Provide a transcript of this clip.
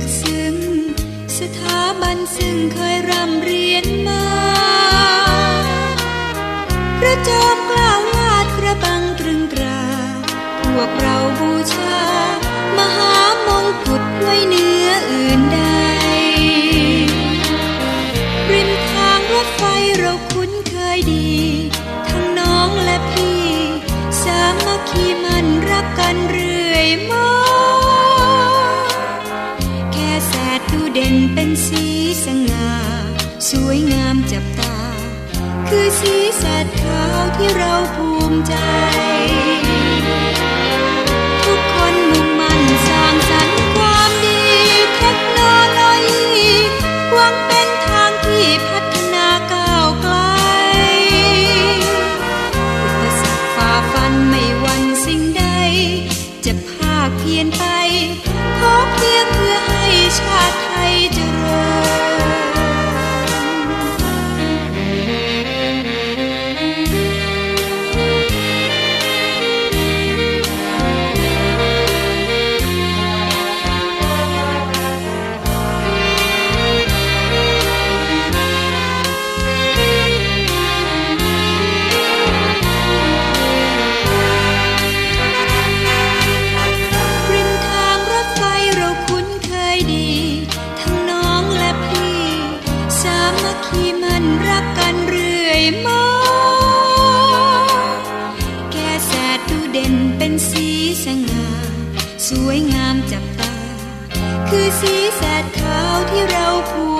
กซึ้งสถาบันซึ่งเคยร่ำเรียนมาพระจอมกล้าวลาดกระบังตรึงตรา พวกเราบูชา มหามงกุฎไว้เหนืออื่นใด ริมทางรถไฟเราคุ้นเคยดี ทั้งน้องและพี่ สามัคคีมันรักกันเรือ เป็นสีสง่าสวยงามจับตา คือสีแสดขาวที่เราภูมิใจ ที่มันรักกันเรื่อยมาแค่แสดดูเด่นเป็นสีสง่าสวยงามจับตา คือสีแสดขาวที่เราผูก